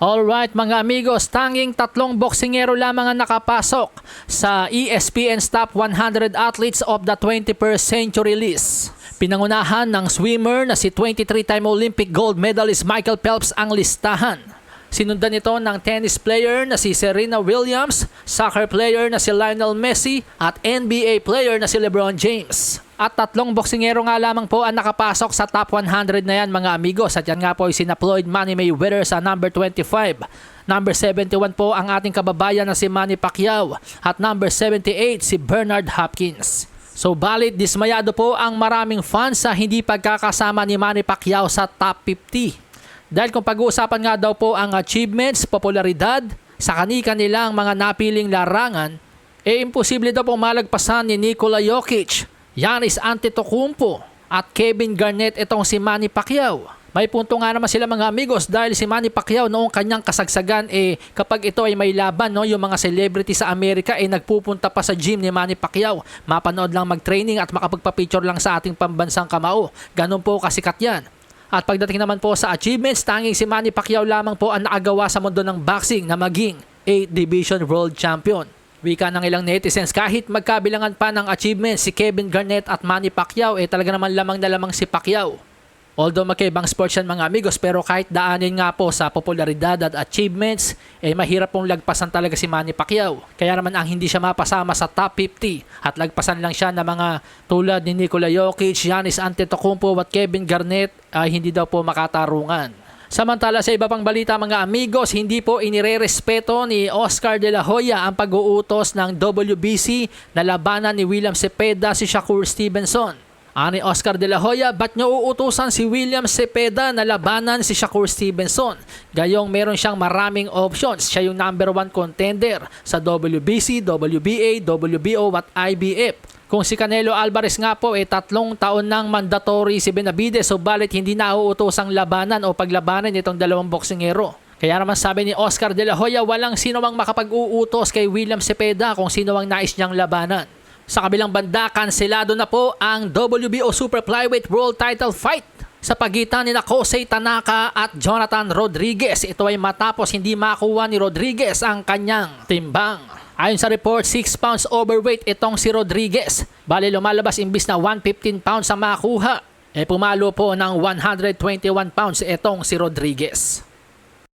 Alright mga amigos, tanging tatlong boksingero lamang ang nakapasok sa E ESPN's Top 100 Athletes of the 21st Century list. Pinangunahan ng swimmer na si 23-time Olympic gold medalist Michael Phelps ang listahan. Sinundan ito ng tennis player na si Serena Williams, soccer player na si Lionel Messi at NBA player na si LeBron James. At tatlong boksingero nga lamang po ang nakapasok sa top 100 na yan mga amigos at yan nga po ay sina Floyd Manny Mayweather sa number 25. Number 71 po ang ating kababayan na si Manny Pacquiao at number 78 si Bernard Hopkins. So balit dismayado po ang maraming fans sa hindi pagkakasama ni Manny Pacquiao sa top 50. Dahil kung pag-uusapan nga daw po ang achievements, popularidad, sa kanika nilang mga napiling larangan, eh imposible daw po malagpasan ni Nikola Jokic, Giannis Antetokounmpo at Kevin Garnett itong si Manny Pacquiao. May punto nga naman sila mga amigos dahil si Manny Pacquiao noong kanyang kasagsagan eh kapag ito ay may laban no yung mga celebrity sa Amerika ay nagpupunta pa sa gym ni Manny Pacquiao mapanood lang mag-training at makapagpa-picture lang sa ating pambansang kamao. Ganun po kasikat yan. At pagdating naman po sa achievements, tanging si Manny Pacquiao lamang po ang nakagawa sa mundo ng boxing na maging 8 Division World Champion. Wika ng ilang netizens, kahit magkabilangan pa ng achievements si Kevin Garnett at Manny Pacquiao, eh talaga naman lamang na lamang si Pacquiao. Although magkaibang sports yan mga amigos, pero kahit daanin nga po sa popularidad at achievements, eh mahirap pong lagpasan talaga si Manny Pacquiao. Kaya naman ang hindi siya mapasama sa top 50 at lagpasan lang siya ng mga tulad ni Nikola Jokic, Giannis Antetokounmpo at Kevin Garnett ay hindi daw po makatarungan. Samantala sa iba pang balita mga amigos, hindi po inirerespeto ni Oscar de la Hoya ang pag-uutos ng WBC na labanan ni William Cepeda si Shakur Stevenson. Ani Oscar de la Hoya, ba't niyo uutusan si William Cepeda na labanan si Shakur Stevenson? Gayong meron siyang maraming options. Siya yung number one contender sa WBC, WBA, WBO at IBF. Kung si Canelo Alvarez nga po ay tatlong taon ng mandatory si Benavides so balit hindi na uutusang labanan o paglabanan itong dalawang boksingero. Kaya naman sabi ni Oscar de la Hoya walang sino mang makapag-uutos kay William Cepeda kung sino ang nais niyang labanan. Sa kabilang banda, kanselado na po ang WBO Super Flyweight World Title Fight sa pagitan ni Kosei Tanaka at Jonathan Rodriguez. Ito ay matapos hindi makuha ni Rodriguez ang kanyang timbang. Ayon sa report, 6 pounds overweight itong si Rodriguez. Bali lumalabas imbis na 115 pounds ang makuha. E pumalo po ng 121 pounds itong si Rodriguez.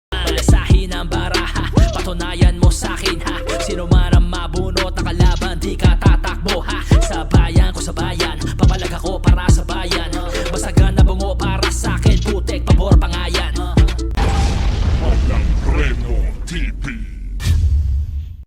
Malasahin ang baraha Patunayan mo sa'kin ha